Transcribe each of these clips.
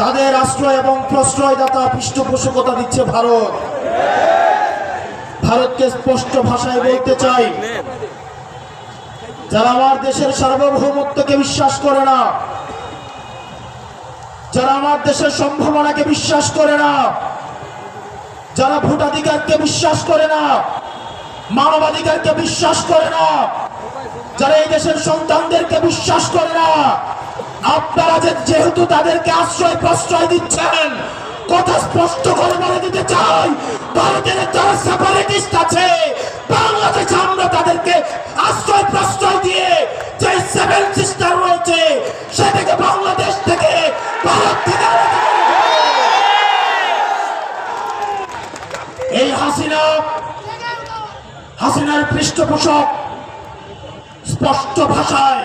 তাদের আশ্রয় এবং প্রশ্রয়দাতা পৃষ্ঠপোষকতা দিচ্ছে ভারত। ভারতকে স্পষ্ট ভাষায় বলতে চাই, যারা আমার দেশের সার্বভৌমত্বকে বিশ্বাস করে না, যারা আমার দেশের সম্ভাবনাকে বিশ্বাস করে না, যারা ভোটাধিকারকে বিশ্বাস করে না, মানবাধিকারকে বিশ্বাস করে না, যারা এই দেশের সন্তানদেরকে বিশ্বাস করে না আপনারা যেহেতু তাদেরকে আশ্রয় প্রশ্রয় দিচ্ছেন, কথা স্পষ্ট করে বলে দিতে চাই, ভারতের যারা সেপারেটিস্ট আছে। বাংলাদেশে আমরা তাদেরকে আশ্রয় প্রশ্রয় দিয়ে যে সেভেন সিস্টার রয়েছে, সেটাকে বাংলাদেশ থেকে ভারত থেকে এই হাসিনা, হাসিনার পৃষ্ঠপোষক স্পষ্ট ভাষায়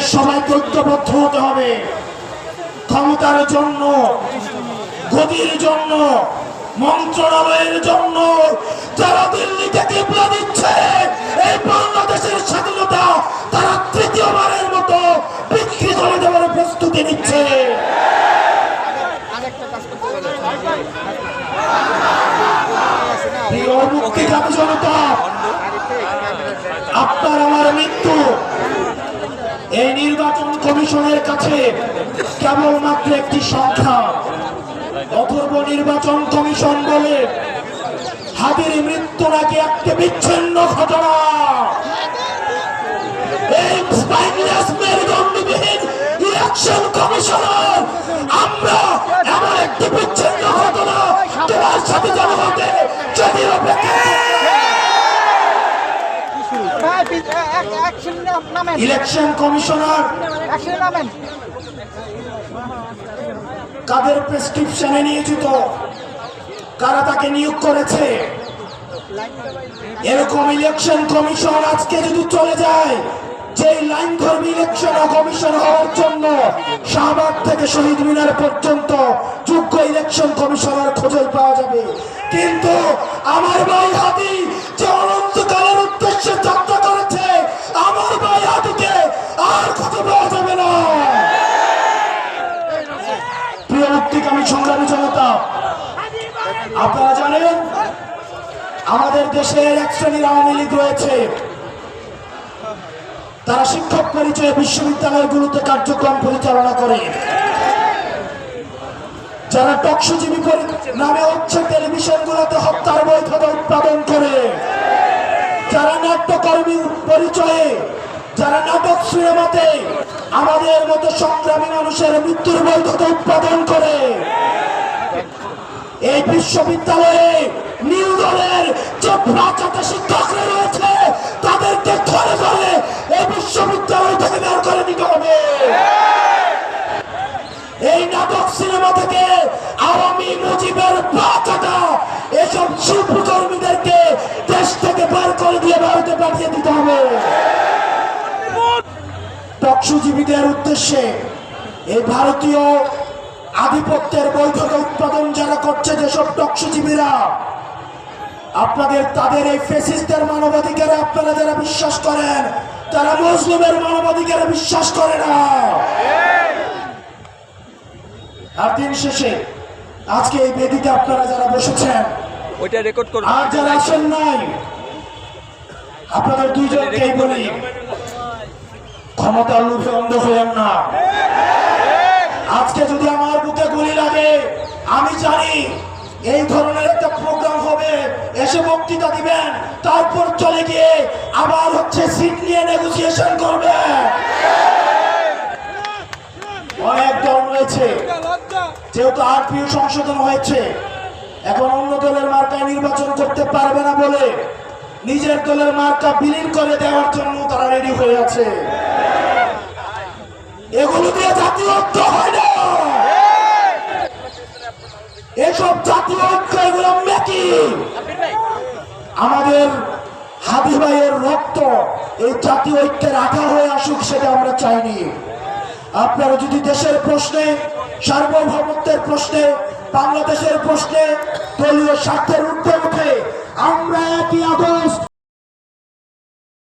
আমাদেরকে সবাইকে ঐক্যবদ্ধ হতে হবে। ক্ষমতার জন্য, গদির জন্য, মন্ত্রণালয়ের জন্য যারা দিল্লি থেকে বিপ্লব দিচ্ছে এই বাংলাদেশের স্বাধীনতা তারা তৃতীয়বারের মতো বিক্রি করে দেওয়ার প্রস্তুতি নিচ্ছে। আপনার আমার মৃত্যু। নির্বাচন কমিশনের কাছে কেবলমাত্র একটি সংখ্যা। অথর্ব নির্বাচন কমিশন বলে হাতির মৃত্যু নাকি একটি বিচ্ছিন্ন ঘটনা। কমিশনার, আমরা এমন একটি বিচ্ছিন্ন ঘটনা তোমার সাথে অপেক্ষা ইলেকশন কমিশনার কাদের প্রেসক্রিপশনে নিয়োজিত? কারা তাকে নিয়োগ করেছে? এরকম ইলেকশন কমিশন আজকে যদি চলে যায় যে লাইন ধর্মী ইলেকশন কমিশন হওয়ার জন্য শাহবাগ থেকে শহীদ মিনার পর্যন্ত যোগ্য ইলেকশন কমিশনার খোঁজে পাওয়া যাবে। কিন্তু আমার ভাই হাতি প্রিয় মুক্তিকামী সংগ্রামী জনতা। আপনারা জানেন, আমাদের দেশের এক শ্রেণির আওয়ামী লীগ রয়েছে। তারা শিক্ষক পরিচয়ে বিশ্ববিদ্যালয়গুলোতে কার্যক্রম পরিচালনা করে। যারা টকসজীবী নামে হচ্ছে টেলিভিশনগুলোতে হত্যার বৈধতা উৎপাদন করে। যারা নাট্যকর্মী পরিচয়ে, যারা নাটক সিনেমাতে আমাদের মতো সংগ্রামী মানুষের মৃত্যুর বৈধতা উৎপাদন করে? এই বিশ্ববিদ্যালয়ে নীল দলের যে প্রাচাত শিক্ষকরা রয়েছে, তাদেরকে ধরে ধরে এই বিশ্ববিদ্যালয় থেকে বের করে দিতে হবে। এই নাটক সিনেমা থেকে আওয়ামী মুজিবের প্রাচাটা এসব শিল্পকর্মীদেরকে দেশ থেকে বের করে দিয়ে ভারতে পাঠিয়ে দিতে হবে। টকসুজীবীদের উদ্দেশ্যে এই ভারতীয় আধিপত্যের বৈধতা উৎপাদন যারা করছে যেসব টকসুজীবীরা আপনাদের তাদের এই ফেসিস্টদের মানবাধিকারে আপনারা যারা বিশ্বাস করেন তারা মুসলিমের মানবাধিকারে বিশ্বাস করে না। আর দিন শেষে আজকে এই বেদিতে আপনারা যারা বসেছেন ওইটা রেকর্ড করব আর যারা আসেন নাই আপনাদের দুইজনকেই বলি ক্ষমতার লোভে অন্ধ হইয়েন না। আজকে যদি আমার বুকে গুলি লাগে, আমি জানি এই ধরনের একটা প্রোগ্রাম হবে, এসে বক্তৃতা দিবেন, তারপর চলে গিয়ে আবার হচ্ছে সিট নিয়ে নেগোসিয়েশন করবে। অনেক দল রয়েছে, যেহেতু আরপিও সংশোধন হয়েছে, এখন অন্য দলের মার্কায় নির্বাচন করতে পারবে না বলে নিজের দলের মার্কা বিলীন করে দেওয়ার জন্য তারা রেডি হয়ে আছে। এগুলো দিয়ে জাতীয় ঐক্য হয় না। এসব জাতীয় ঐক্য এগুলো মেকি আমাদের হাদি ভাইয়ের রক্ত এই জাতীয় ঐক্যের আঠা হয়ে আসুক সেটা আমরা চাইনি। আপনারা যদি দেশের প্রশ্নে, সার্বভৌমত্বের প্রশ্নে, বাংলাদেশের প্রশ্নে দলীয় স্বার্থের ঊর্ধ্বে উঠে আমরা একই আগস্ট